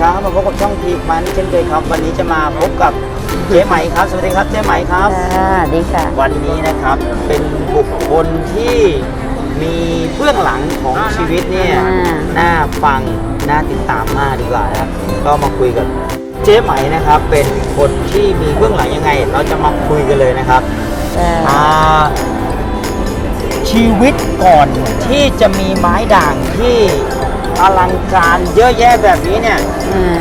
ครับมาพบกับช่องทีมันเช่นเคยครับ วันนี้จะมาพบกับเจ๊ไหมครับ สวัสดีครับเจ๊ไหมครับ ค่ะดีค่ะ วันนี้นะครับเป็นบุคคลที่มีเบื้องหลังของชีวิตเนี่ยอ่า น่าฟังน่าติดตามมากดีกว่านะครับก็มาคุยกับเจ๊ไหมนะครับ เป็นคนที่มีเบื้องหลังยังไง เราจะมาคุยกันเลยนะครับอ่าชีวิตก่อนที่จะมีไม้ด่างที่ อลังการเยอะแยะแบบนี้เนี่ย อ่า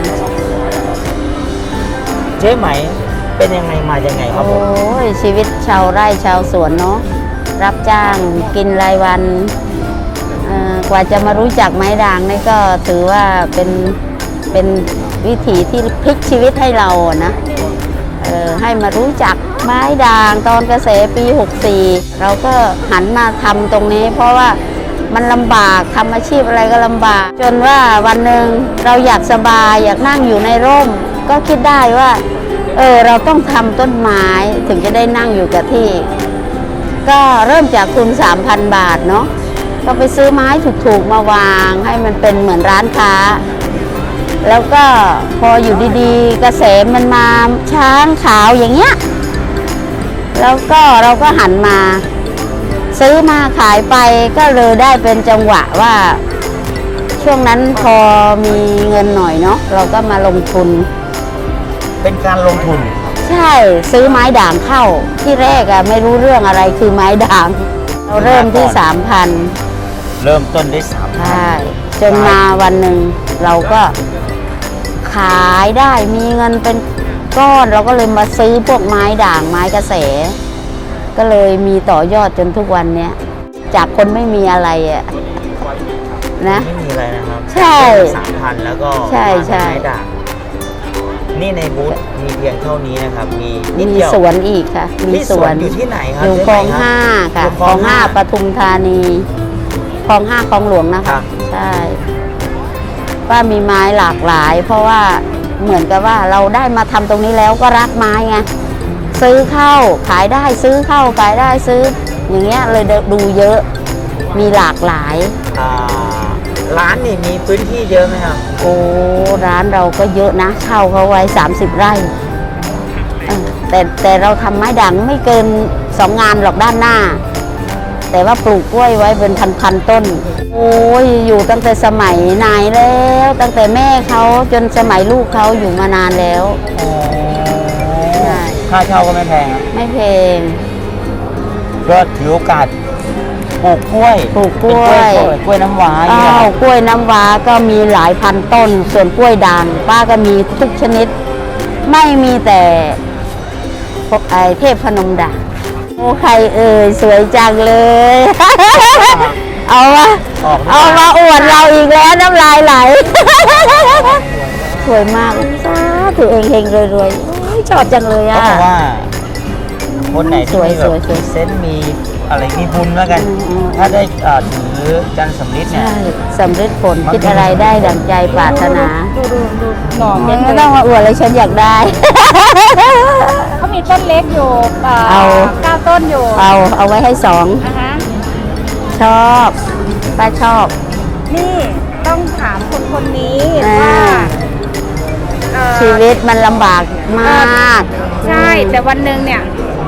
เจ๊ไหมเป็นยังไงมายังไงครับผโอ้มยชีวิตชาวไร่ชาวสวนเนาะรับจ้างกินรายวันเอ่อกว่าจะมารู้จักไม้ด่างนี่ก็ถือว่าเป็นเป็นวิถีที่พลิกชีวิตให้เราอะนะเออให้มารู้จักไม้ด่างตอนเกษตรปี 64 เราก็หันมาทำตรงนี้เพราะว่า มันลำบากทำอาชีพอะไรก็ลำบาก จนว่าวันหนึ่งเราอยากสบายอยากนั่งอยู่ในร่ม ก็คิดได้ว่า เออเราต้องทำต้นไม้ถึงจะได้นั่งอยู่กับที่ ก็เริ่มจากทุน3,000 บาทเนาะก็ไปซื้อไม้ถูกๆมาวางให้มันเป็นเหมือนร้านค้า แล้วก็พออยู่ดีๆ กระแสมันมาช้างขาวอย่างเงี้ยแล้วก็เราก็หันมา ซื้อมาขายไปก็เลยได้เป็นจังหวะว่า ช่วงนั้นพอมีเงินหน่อยเนาะเราก็มาลงทุน เป็นการลงทุน ใช่ซื้อไม้ด่างเข้าที่แรกอะไม่รู้เรื่องอะไรคือไม้ด่าง เราเริ่มที่สามพันเริ่มต้นได้สามใช่จนมาวันหนึ่งเราก็ขายได้มีเงินเป็นก้อน เราก็เลยมาซื้อพวกไม้ด่างไม้กระแส ก็เลยมีต่อยอดจนทุกวันเนี้ยจากคนไม่มีอะไรอะนะ ไม่มีอะไรนะครับใช่สามพันแล้วก็ใช่ใช่ ไม้ด่างนี่ในบูธมีเพียงเท่านี้นะครับ มีนิดมีเดียวสวนอีกค่ะ มีที่สวนอยู่ที่ไหนครัอยู่เจ๊คลองไมรับห้าค่ะอยู่คลองห้าปทุมธานีคลองห้าคลองหลวงนะครัคะ บใช่ว่ามีไม้หลากหลาย เพราะว่าเหมือนกับว่าเราได้มาทำตรงนี้แล้วก็รักไม้ไง ซื้อเข้าขายได้ซื้อเข้าขายได้ซื้อ อย่างเงี้ยเลยดูเยอะมีหลากหลาย อ่าร้านนี่มีพื้นที่เยอะไหมครับโอ้ร้านเราก็เยอะนะเช่าเขาไว้ 30 ไร่เออแต่แต่เราทำไม้ด่างไม่เกินสองงานหรอกด้านหน้า แต่ว่าปลูกกล้วยไว้เป็นพันๆต้น โอ้ยอยู่ตั้งแต่สมัยนายแล้ว ตั้งแต่แม่เขาจนสมัยลูกเขาอยู่มานานแล้วใช่ ค่าเช่าก็ไม่แพงครับไม่เพลงก็ถือโอกาสปลูกกล้วยปลูกกล้วย เป็นกล้วยกล้วยน้ำว้าอย่างอ้าเงี้ยควรับกล้วยน้ำว้าก็มีหลายพันต้น ส่วนกล้วยด่าง ป้าก็มีทุกชนิด ไม่มีแต่พวกไอเทพพนมด่างโอ้ใครเอ่ยสวยจังเลย เอาวะออกเอามาอวดเราอีกแล้วน้ำลายไหล สวยมากสาธุเองเฮงๆรวยๆโอ้ย ชอบจังเลยเขาอะบอกว่า คนไหนสที่วยมีแบสบวยสวยเซนต์มีอะไรมีบุญแล้วกัน อืมอืม ถ้าได้อ่าถือจันทร์สำลิดเนี่ย ใช่สำเร็จผลคิดอะไรได้ดังใจปรารถนาดูดูดูหน่อไม่เม็ดต้องมาอวดเลยฉันอยากได้ เขามีต้นเล็กอยู่เอ่อเอา เก้าต้นอยู่เอาเอาไว้ให้สองอะฮะชอบป้าชอบ นี่ต้องถามคนคนนี้อ่า ว่า เอ่อชีวิตมันลำบากมาก ใช่ แต่วันหนึ่งเนี่ย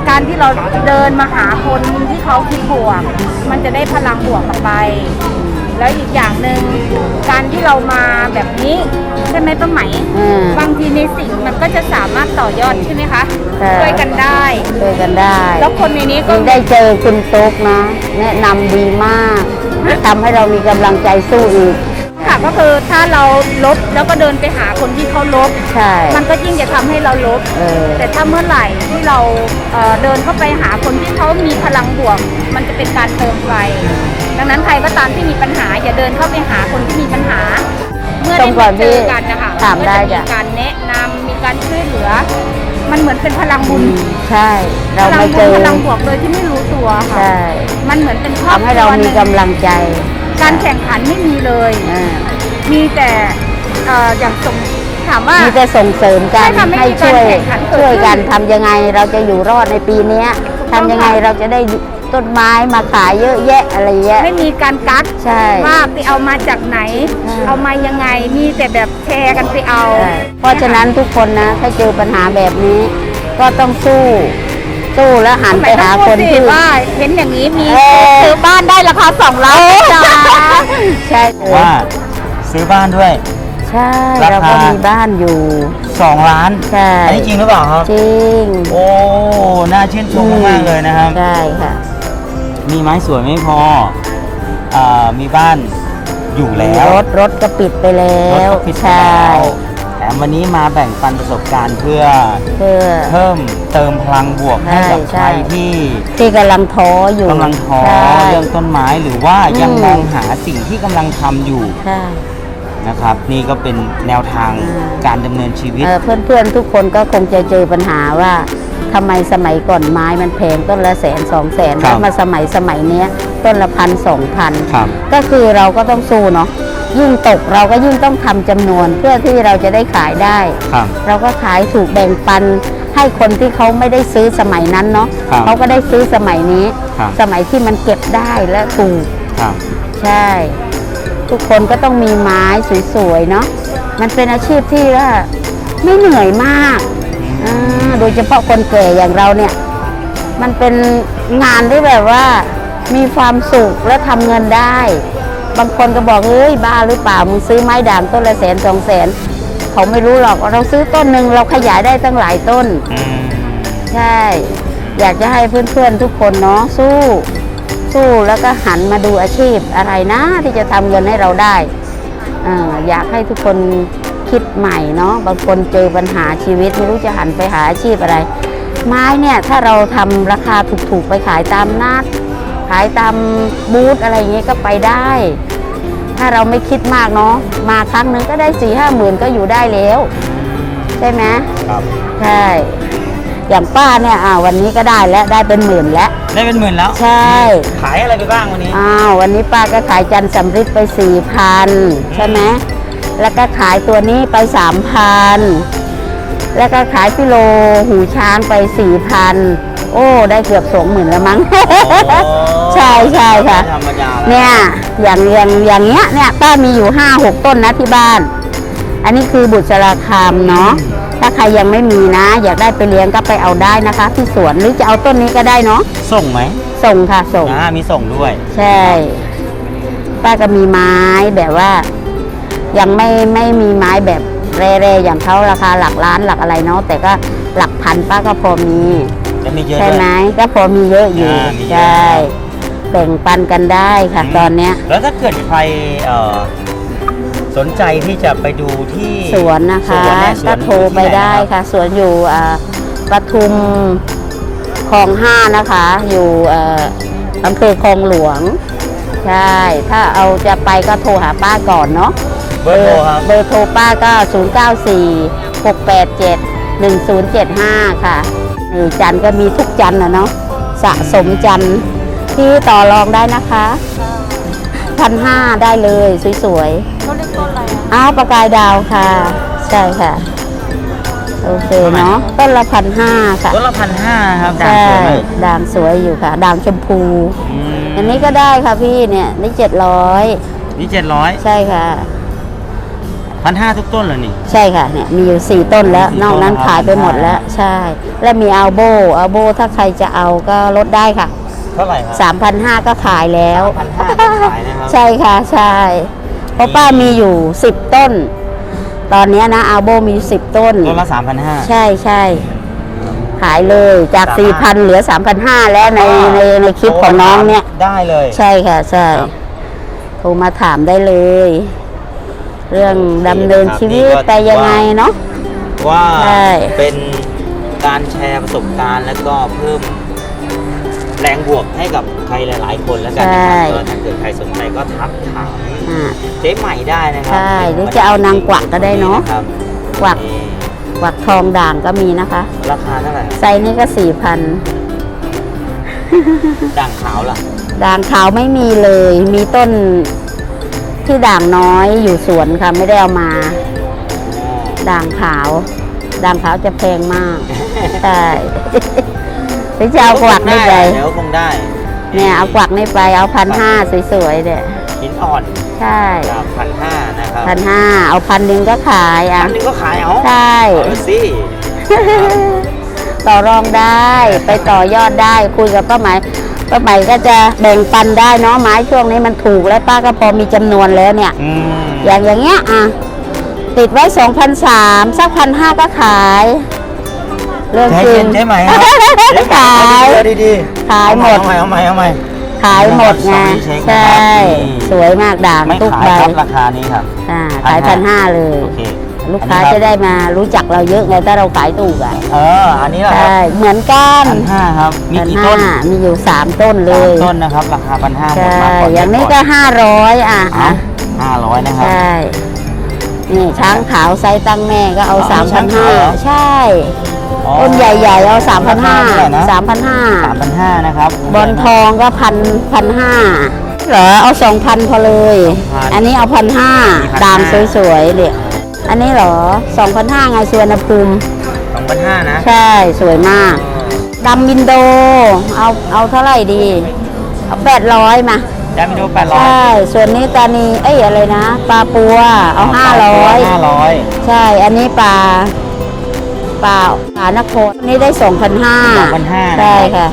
การที่เราเดินมาหาคนที่เขาคิดบวก มันจะได้พลังบวกกลับไป แล้วอีกอย่างหนึ่งการที่เรามาแบบนี้ใช่ไหมป้าไหมอืมบางทีในสิ่งมันก็จะสามารถต่อยอดใช่ไหมคะใช่ ช่วยกันได้ ช่วยกันได้แล้วคนในนี้ก็ยิ่งได้เจอคุณตุ๊กนะ แนะนำดีมากทำให้เรามีกำลังใจสู้อีก ค่ะก็คือถ้าเราลบแล้วก็เดินไปหาคนที่เขาลบ ใช่ มันก็ยิ่งจะทำให้เราลบ เออ แต่ถ้าเมื่อไหร่ที่เราเอ่อเดินเข้าไปหาคนที่เขามีพลังบวก มันจะเป็นการเติมไฟดังนั้นใครก็ตามที่มีปัญหา อย่าเดินเข้าไปหาคนที่มีปัญหา เมื่อต้ได้องก่มาอนเจที่อกันนะคะถามได้ก็จะจ้ะ มีการแนะนำมีการช่วยเหลือ มันเหมือนเป็นพลังบุญใช่พเราลัมาบุเจญอพลังบวกโดยที่ไม่รู้ตัวค่ะ ใช่มันเหมือนเป็นครอบทำให้เราคมีหนึ่ง กำลังใจ การแข่งขันไม่มีเลย อ่ามีแต่เอ่ออย่างสมถามว่า มีแต่ส่งเสริมกันใช่ค่ะไม่ให้มีช่วยการแข่งขันเกิดช่วยกันขึ้น ทำยังไงเราจะอยู่รอดในปีเนี้ยถูกทำต้องยังไงค่ะเราจะได้ต้นไม้มาขายเยอะแยะอะไรเงี้ย ไม่มีการกัดใช่ว่าไปเอามาจากไหนอืมเอามายังไงมีแต่แบบแชร์กันไปเอาใช่เพราะฉะนั้นทุกคนนะถ้าเจอปัญหาแบบนี้ ก็ต้องสู้ สู้แล้วหันไปหาคนที่ว่าเห็นอย่างนี้มีเออซื้อบ้านได้ราคาสองล้านจ้าใช่เลยว่าซื้อบ้านด้วย ใช่ราคาเราก็มีบ้านอยู่2ล้านใช่อันนี้จริงหรือเปล่าครับจริงโอ้น่าชื่นชมมากๆเลยนะครับใช่ค่ะ มีไม้สวยไม่พออ่ามีบ้านอยู่แล้วรถรถก็ปิดไปแล้รถวก็ปิดไปใช่แล้วแถ มวันนี้มาแบ่งปันประสบการณ์เพื่อเพื่อ เพิ่มเติมพลังบวกให้กับใช่ใครใช่ที่ที่กำลังท้ออยู่กำลังท้อใช่ เรื่องต้นไม้หรือว่ายังอืม มองหาสิ่งที่กำลังทำอยู่ใช่ นะครับ นี่ก็เป็นแนวทางอืม การดำเนินชีวิต เพื่อนเพื่อนๆ ทุกคนก็คงจะเจอปัญหาว่าทำไมสมัยก่อนไม้มันแพงต้นละแสนสองแสนครัแล้บวมาสมัยสมัยเนี้ยต้นละพันสองพันครับ ก็คือเราก็ต้องสู้เนาะ ยิ่งตกเราก็ยิ่งต้องทำจำนวนเพื่อที่เราจะได้ขายได้ครับเราก็ขายถูกแบ่งปันให้คนที่เขาไม่ได้ซื้อสมัยนั้นเนาะครับเขาก็ได้ซื้อสมัยนี้ครับสมัยที่มันเก็บได้และถูกครับใช่ ทุกคนก็ต้องมีไม้สวยๆเนาะมันเป็นอาชีพที่ว่าไม่เหนื่อยมากอ่าโดยเฉพาะคนแก่อย่างเราเนี่ย มันเป็นงานที่แบบว่ามีความสุขและทำเงินได้ บางคนก็บอกเฮ้ยบ้าหรือเปล่ามึงซื้อไม้ด่างต้นละแสนสองแสนเขาไม่รู้หรอกว่าเราซื้อต้นหนึ่งเราขยายได้ตั้งหลายต้นอืมใช่ อยากจะให้เพื่อนๆทุกคนเนาะสู้ สู้แล้วก็หันมาดูอาชีพอะไรนะที่จะทำเงินให้เราได้เอออยากให้ทุกคนคิดใหม่เนาะบางคนเจอปัญหาชีวิตไม่รู้จะหันไปหาอาชีพอะไร ไม้เนี่ยถ้าเราทำราคาถูกๆไปขายตามนัด ขายตามบูธอะไรอย่างเงี้ยก็ไปได้ ถ้าเราไม่คิดมากเนาะมาครั้งหนึ่งก็ได้สี่ห้าหมื่นก็อยู่ได้แล้ว ใช่ไหมครับใช่อย่างป้าเนี่ยอ่าวันนี้ก็ได้แล้วได้เป็นหมื่นแล้วได้เป็นหมื่นแล้ว ใช่ขายอะไรไปบ้างวันนี้อ้าววันนี้ป้าก็ขายจันทร์สำริดไปสี่พันใช่ไหมแล้วก็ขายตัวนี้ไปสามพัน แล้วก็ขายพิโลหูช้างไปสี่พันโอ้ ได้เกือบสองหมื่นแล้วมั้ง ใช่ใช่ค่ะ ธรรมดาแล้วเนี่ยอย่างอย่างอย่างเงี้ยเนี่ยป้ามีอยู่ห้าหกต้นนะที่บ้าน อันนี้คือบุษราคามเนาะถ้าใครยังไม่มีนะ อยากได้ไปเลี้ยงก็ไปเอาได้นะคะ ที่สวนหรือจะเอาต้นนี้ก็ได้เนาะส่งไหมส่งค่ะส่ง อ่ามีส่งด้วย ใช่ ป้าก็มีไม้แบบว่า ยังไม่ไม่มีไม้แบบ เร่ๆอย่างเขาราคาหลักล้านหลักอะไรเนาะแต่ก็หลักพันป้าก็พอมีจะมีเยอะใช่ด้วยไหมก็พอมีเยอะอยู่อ่ามีเยอะใช่แบ่งปันกันได้ค่ะตอนเนี้ย แล้วถ้าเกิดใครเอ่อสนใจที่จะไปดูที่สวนนะคะสวนเนี่ยสวนก็โทรไปได้อยู่ที่หนนรับค่ะ สวนอยู่อ่าปทุมคลองห้านะคะ อยู่เอ่ออำเภอคลองหลวง ใช่ ถ้าเอาจะไปก็โทรหาป้าก่อนเนาะเบอร์โทรครับ เบอร์โทรป้าก็ 0 9 4 6 8 7 1 0 7 5 ค่ะนี่จันทร์ก็มีทุกจันทร์นะเนาะสะสมจันทร์ที่ต่อรองได้นะคะพันห้าได้เลยสวยๆเขาเรียกต้นอะไรอะอ้าวประกายดาวค่ะ ใช่ค่ะ โอเคเนาะต้นละพันห้าค่ะ ต้นละพันห้าครับด่างใช่สวยมากด่างสวยอยู่ค่ะ ด่างชมพู อืมอันนี้ก็ได้ค่ะพี่เนี่ยนี่เจ็ดร้อยนี่เจ็ดร้อยใช่ค่ะ พันห้าทุกต้นเลยนี่ ใช่ค่ะเนี่ยมีอยู่สี่ต้นแล้ว สี่นอกนั้นต้นนะครับขายไปหมดแล้ว ใช่ และมีอัลโบอัลโบถ้าใครจะเอาก็ลดได้ค่ะเท่าไหร่ครับสามพันห้าก็ขายแล้วพันห้าขายนะครับ ใช่ค่ะใช่เพราะป้ามีอยู่สิบต้น ตอนเนี้ยนะอัลโบมีสิบต้น ต้นละสามพันห้า ใช่ใช่ขายเลยจาก สามารถ4,000 เหลือ 3,500 แล้วในในในคลิปของน้องเนี่ย ได้เลย ใช่ค่ะ ใช่ครับ โทรมาถามได้เลย เรื่องดำเนินชีวิตไปยังไงเนาะว่าใช่เป็นการแชร์ประสบการณ์แล้วก็เพิ่มแรงบวกให้กับใครหลาย ๆ คนแล้วกันนะครับก็ถ้าเกิดใครสนใจก็ทักถามอ่าเจ๊ใหม่ได้นะครัใช่หรือจะเอานางกวักก็ได้เนอะครับกวักนี่กวักทองด่างก็มีนะคะ ราคาเท่าไหร่ไซส์นี้ก็4,000ด่างขาวล่ะด่างขาวไม่มีเลย มีต้น ที่ด่างน้อยอยู่สวนค่ะไม่ได้เอามา ด่างขาว ด่างขาวจะแพงมากใช่หรือจะเอากวักได้ใจเดี๋ยวคงได้เนี่ยเอากวักนี่ไปเอาพันห้าสวยๆเนี่ยหินอ่อนใช่พันห้านะครับพันห้าเอาพันหนึ่งก็ขายอะพันหนึงก็ขายเอาใช่เอาสิต่อรองได้ไปต่อยอดได้คุยกับป้าไหม ป้าไหมก็จะแบ่งปันได้เนาะไม้ช่วงนี้มันถูกแล้วป้าก็พอมีจำนวนแล้วเนี่ย อืมอย่างอย่างเงี้ยอะติดไว้2 0 0สักพันห้าก็ขายเรื่องใช่จริงใช่ไหมครับขายเดี๋วดีๆดีๆขายหมด เอาใหม่เอาใหม่เอาใหม่ ขายหมดไงสองเช็คนะใช่ครับนี่สวยมากด่างไม่ทุกขายใบครับราคานี้ครับ อ่าขายพันห้าเลย โอเค ลูกค้าอันนี้รับจะได้มารู้จักเราเยอะไงถ้าเราขายถูกอะเอออันนี้แหละครับใช่เหมือนกันพันห้าครับมีพันกี่ห้าต้นมีอยู่สามต้นเลสามยต้นนะครับราคาพันห้าหมดใช่มาก่อนอย่างนี้ก็ห้าร้อยอะเอาอะห้าร้อยนะครับใช่นี่ช้างขาวไซส์ตั้งแม่ก็เอาอ๋อสามช้าพันงห้าขาวเหรอ ใช่อ๋อ ต้นใหญ่ๆเอาสามพันห้าราคาเท่าไหร่นะ สามพันห้าสามพันห้านะครับบอลทองก็พันพันห้าเหรอเอาสองพันพอเลย2,000อันนี้เอาพันห้านี่1,500ดามสวยๆเนี่ย อันนี้เหรอสองพันห้าไงสวนภูมิสองพันห้านะใช่สวยมากดำมินโด เอาเอาเท่าไหร่ดี เอาแปดร้อยมาได้ไม่ดูแปดร้อยใช่ส่วนนี้ตานีเอ้ยอะไรนะปลาปัวเอาห้าร้อยห้าร้อยใช่ อันนี้ปลาปลาปลานครนี่ได้สองพันห้าสองพันห้าใช่ค่ะ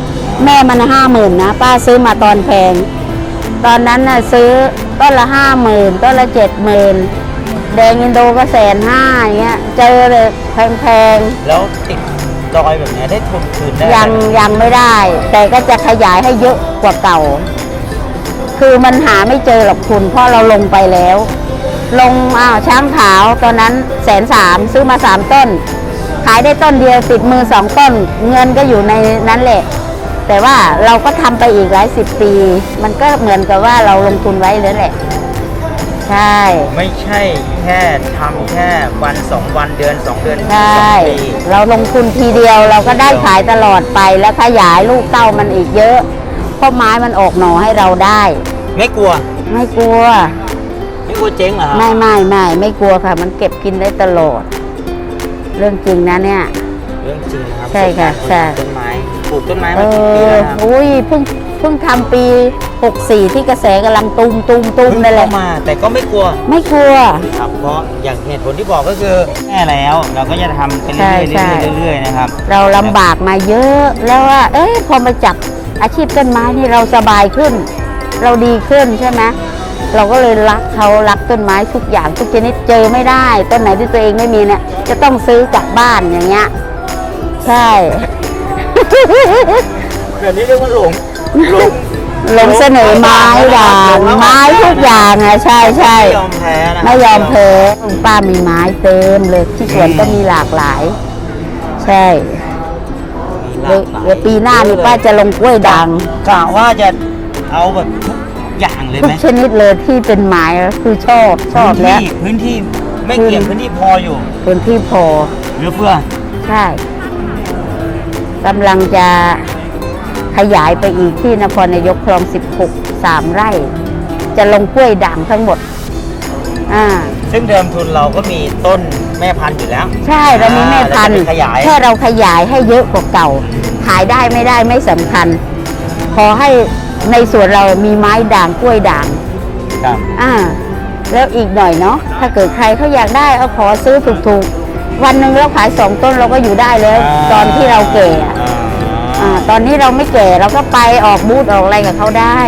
แม่มันห้าหมื่นนะ ป้าซื้อมาตอนแพง ตอนนั้นน่ะซื้อต้นละห้าหมื่นต้นละเจ็ดหมื่น แดงอินโดก็แสนห้าอย่างเงี้ย เจอเลยแพงๆแล้วติดดอยแบบเนี้ยได้ทุนคืนได้ยังไหมยังไม่ได้ แต่ก็จะขยายให้เยอะกว่าเก่า คือมันหาไม่เจอหรอกคุณ เพราะเราลงไปแล้ว ลงอ้าวช้างขาวตอนนั้นแสนสามซื้อมาสามต้น ขายได้ต้นเดียวติดมือสองต้น เงินก็อยู่ในนั้นแหละ แต่ว่าเราก็ทำไปอีกหลายสิบปี มันก็เหมือนกับว่าเราลงทุนไว้แล้วแหละ ใช่ ไม่ใช่แค่ทำแค่วันสองวันเดือนสองเดือนใช่สองปีเราลงทุนทีเดียวเราก็ได้ขายตลอดไปแล้วขยายลูกเต้ามันอีกเยอะ เพราะไม้มันออกหน่อให้เราได้ ไม่กลัว ไม่กลัว ไม่กลัวเจ๊งเหรอครับไม่ไม่ไม่ไม่กลัวค่ะ มันเก็บกินได้ตลอด เรื่องจริงนะเนี่ย เรื่องจริงนะครับใช่ค่ะปลูกใช่ต้นไม้ปลูกต้นไม้เอมากี่ปีอแล้วครับอุ้ยเพิ่งเพิ่งทำปี 64 ที่กระแสกำลังตุ้มตุ้มตุ้มเพิ่งนั่นแหละเข้ามา แต่ก็ไม่กลัวไม่กลัว ครับ เพราะอย่างเหตุผลที่บอกก็คือแม่แล้วเราก็จะทำไปเรื่ใช่อยใช่ๆเรื่อยๆนะครับเราลำบากมาเยอะแล้วว่า เอ้ยพอมาจับอาชีพต้นไม้นี่เราสบายขึ้น เราดีขึ้นใช่ไหมเราก็เลยรักเขารักต้นไม้ทุกอย่างทุกชนิดเจอไม่ได้ ต้นไหนที่ตัวเองไม่มีเนี่ยจะต้องซื้อกลับบ้านอย่างเงี้ยใช่เดี๋ยวนี้เรียกว่าหลงห ลงลงเสนอไม้ด่างไม้ทุกอย่างอะใช่ใช่ไม่ยอมแพ้นะไม่ยอมแพ้ป้ามีไม้เต็มเลยที่สวนก็มีหลากหลาย ใช่เดี๋ยวเดี๋ยวปีหน้านี่ป้าจะลงกล้วยด่างกะว่าจะเอาแบบทุกอย่างเลยทุไหกมชนิดเลยที่เป็นไม้คือชอบชอบพื้นแล้วที่พื้นที่ไม่เกี่ยงพื้นที่พออยู่พื้นที่พอเหลือเฟือใช่กำลังจะ ขยายไปอีกที่นครนายกคลอง 16 3 ไร่ จะลงกล้วยด่างทั้งหมดอ่าซึ่งเดิมทุนเราก็มีต้นแม่พันธุ์อยู่แล้ว ใช่เรามีแม่พันธุ์อ่าเราจะไปขยายแค่เราขยายให้เยอะกว่าเก่า ขายได้ไม่ได้ไม่สำคัญ ขอให้ในสวนเรามีไม้ด่างกล้วยด่างครับอ่าแล้วอีกหน่อยเนาะถ้าเกิดใครเขาอยากได้เอาขอซื้อถูกๆ วันหนึ่งเราขายสองต้นเราก็อยู่ได้แล้ว ตอนที่เราแก่อะอ่าอ่า ตอนนี้เราไม่แก่เราก็ไปออกบูธออกอะไรกับเขาได้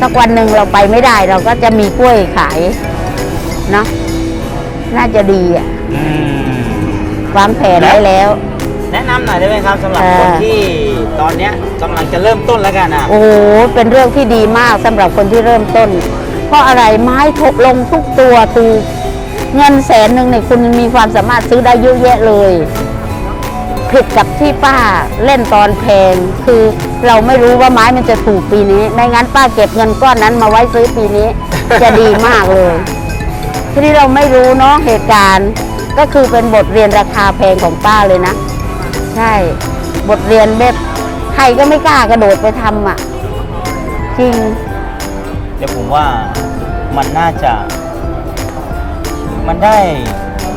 สักวันหนึ่งเราไปไม่ได้เราก็จะมีกล้วยขายเนาะน่าจะดีอะอืมวางแผนไว้แล้ว แนะนำหน่อยได้ไหมครับสำหรับอ่าคนที่ตอนเนี้ยกำลังจะเริ่มต้นแล้วกันอะโอ้โหเป็นเรื่องที่ดีมากสำหรับคนที่เริ่มต้น เพราะอะไรไม้ทบลงทุกตัวตูกเงินแสนหนึ่งเนี่ยคุณมีความสามารถซื้อได้เยอะแยะเลย ผิดกับที่ป้าเล่นตอนแพง คือเราไม่รู้ว่าไม้มันจะถูกปีนี้ ไม่งั้นป้าเก็บเงินก้อนนั้นมาไว้ซื้อปีนี้ จะดีมากเลย ทีนี้เราไม่รู้เนาะเหตุการณ์ ก็คือเป็นบทเรียนราคาแพงของป้าเลยนะ ใช่ บทเรียนแบบใครก็ไม่กล้ากระโดดไปทำอะ จริง เดี๋ยวผมว่ามันน่าจะ มันได้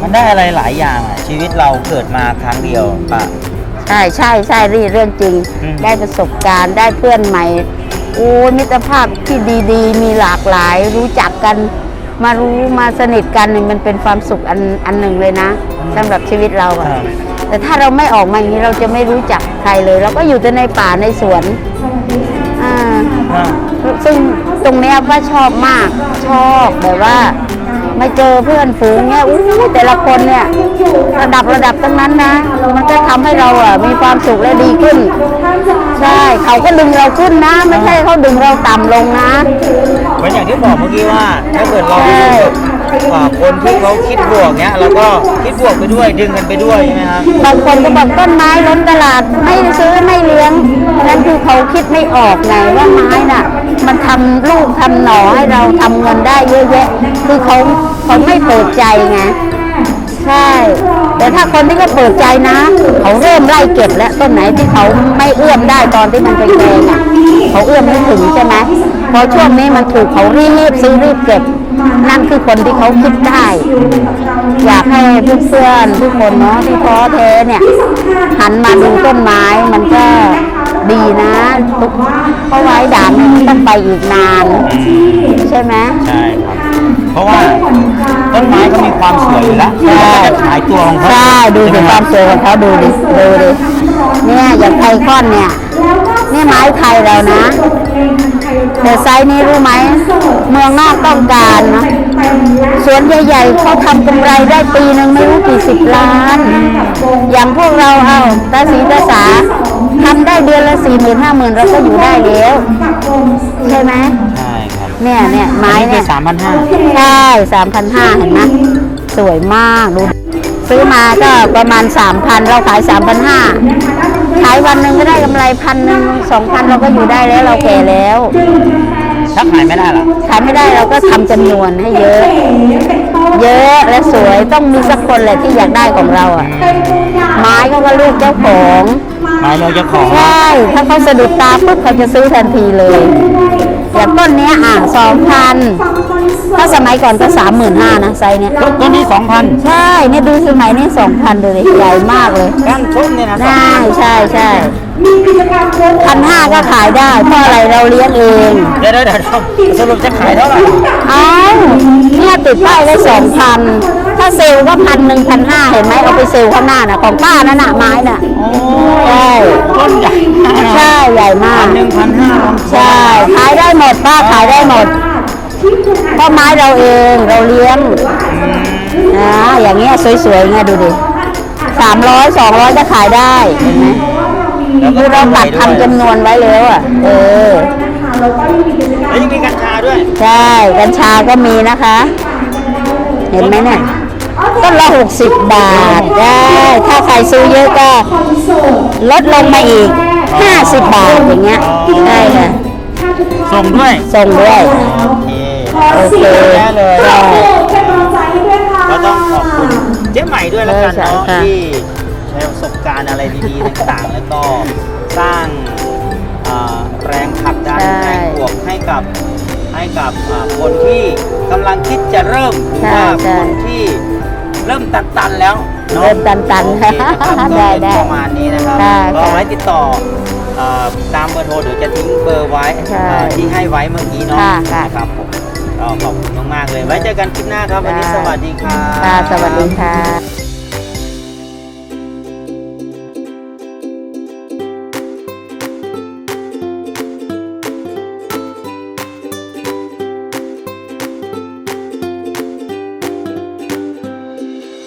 มันได้อะไรหลายอย่างอะชีวิตเราเกิดมาครั้งเดียวปะ ใช่ใช่ใช่นี่เรื่องจริง อืม ได้ประสบการณ์ได้เพื่อนใหม่โอ้ยมิตรภาพที่ดีๆ มีหลากหลาย รู้จักกัน มารู้มาสนิทกันเนี่ยมันเป็นความสุขอันอันหนึ่งเลยนะสำหรับชีวิตเราอะครับแต่ถ้าเราไม่ออกมาอย่างนี้เราจะไม่รู้จักใครเลย เราก็อยู่แต่ในป่าในสวนอ่าอ่าซึ่งตรงเนี้ยว่าชอบมากชอบแบบว่า มาเจอเพื่อนฝูงเนี่ยอู้แต่ละคนเนี่ยระดับระดับทั้งนั้นนะ มันก็ทำให้เราอะมีความสุขและดีขึ้น ใช่เขาก็ดึงเราขึ้นนะ ไม่ใช่เขาดึงเราต่ำลงนะเหมือนอย่างที่บอกเมื่อกี้ว่าถ้าเกิดเราใช่อ่าคนที่เขาคิดบวกเนี้ยเราก็คิดบวกไปด้วยดึงกันไปด้วยใช่ไหมครับบางคนก็บอกต้นไม้ล้นตลาดไม่ซื้อไม่เลี้ยงนั่นคือเขาคิดไม่ออกไงว่าไม้น่ะ มันทำลูกทำหน่อให้เราทำเงินได้เยอะแยะ คือเขาเขาไม่เปิดใจไง ใช่ แต่ถ้าคนที่เขาเปิดใจนะ เขาเริ่มไล่เก็บแล้วต้นไหนที่เขาไม่เอื้อมได้ตอนที่มันเป็นแดงอะเขาเอื้อมไม่ถึงใช่ไหมพอช่วงนี้มันถูกเขารีบซื้อรีบเก็บ นั่นคือคนที่เขาคิดได้ อยากให้เพื่อนๆทุกคนเนาะที่ท้อแท้เนี่ย หันมาดูต้นไม้มันก็ ดีนะทุกเพราะไว้ด่างเนี่ยมันต้องไปอีกนาน ใช่ไหมใช่ครับ เพราะว่าต้นไม้เขามีความสวยอยู่แล้วใช่เขาจะขายตัวของเขาใช่ดูดิความสวยของเขาดูดิดูดิเนี่ยอย่างไทคอนเนี่ย นี่ไม้ไทยเรานะแต่ไซส์นี้รู้ไหม เมืองนอกต้องการนะสวนใหญ่ๆเขาทำกำไรได้ปีหนึ่งไม่รู้กี่สิบล้าน อย่างพวกเราเอาตาสีตาสาทำได้เดือนละสี่หมื่นห้าหมื่นเราก็อยู่ได้แล้วใช่ไหมใช่ครับ เนี่ยเนี่ยไม้อันนี้เนี่คืยอสามพันห้าใช่สามพันห้าเห็นไหมสวยมากดูซื้อมาก็ประมาณสามพันเราขายสามพันห้า ขายวันหนึ่งก็ได้กำไรพันหนึ่งสองพันเราก็อยู่ได้แล้วเราแก่แล้ว ถ้าขายไม่ได้ล่ะขายไม่ได้เราก็ทำจำนวนให้เยอะ เยอะและสวยต้องมีสักคนแหละที่อยากได้ของเราอะ ไม้ก็ว่าลูกเจ้าของ ไม้เราเจ้าของใช่ ถ้าเขาสะดุดตาปุ๊บเขาจะซื้อทันทีเลยอย่างต้นเนี้ยอะสองพัน ถ้าสมัยก่อนก็สามหมื่นห้านะไซส์เนี้ยต้นนี้สองพันใช่เนี่ยดูสมัยนี้สองพันดูดิใหญ่มากเลยก้านต้นเนี่ยนะใช่ใช่ใช่พันห้าก็ขายได้ เพราะอะไรเราเลี้ยงเอง เดี๋ยวเดี๋ยวเดี๋ยวสรุปจะขายเท่าไหร่เอาเนี่ยติดป้ายไว้สองพันถ้าเซลล์ก็พันหนึ่งพันห้าเห็นไหมเอาไปเซลล์ข้างหน้าน่ะของป้านั่นน่ะไม้น่ะโอ้ใช่ต้นใหญ่มากนะใช่ใหญ่มาพักนหนึ่งพันห้าลองใช่ขายได้หมดป้าขายได้หมด เพราะไม้เราเองเราเลี้ยงนะอย่างเงี้ยสวยๆเงี้ยดูดิสามร้อยสองร้อยจะขายได้เห็นไหมแล้วก็คือเราตัดทำจำนวนไว้แล้วอะ เออแล้วยังมีกัญชาด้วย ใช่ กัญชาก็มีนะคะ เห็นไหมเนี่ยต้นละหกสิบบาทได้ ถ้าใครซื้อเยอะก็ลดลงมาอีกห้าสิบบาทอย่างเงี้ยได้ค่ะส่งด้วย ส่งด้วย โอเคโอเคแน่เลยใช่ก็ต้องขอบคุณเจ๊ใหม่ด้วยแล้วกันใช่เนาะค่ะ ที่ใช้ประสบการณ์อะไรดีๆต่างๆ แล้วก็สร้างอ่าแรงผลักดันแรงบวกให้กับให้กับอ่าคนที่กำลังคิดจะเริ่มหรือว่าคนที่เริ่มตันๆแล้วเนาะเริ่มตันๆโอเคนะครับก็ได้เป็นได้ประมาณนี้นะครับค่ะก็ค่ะไว้ติดต่ออ่าตามเบอร์โทรเดี๋ยวจะทิ้งเบอร์ไว้ใช่อ่าที่ให้ไว้เมื่อกี้เนาะค่ะค่ะ นะครับผม ก็ขอบคุณมากๆเลย ไว้เจอกันคลิปหน้าครับ วันนี้ได้สวัสดีครับ ค่ะ สวัสดีค่ะ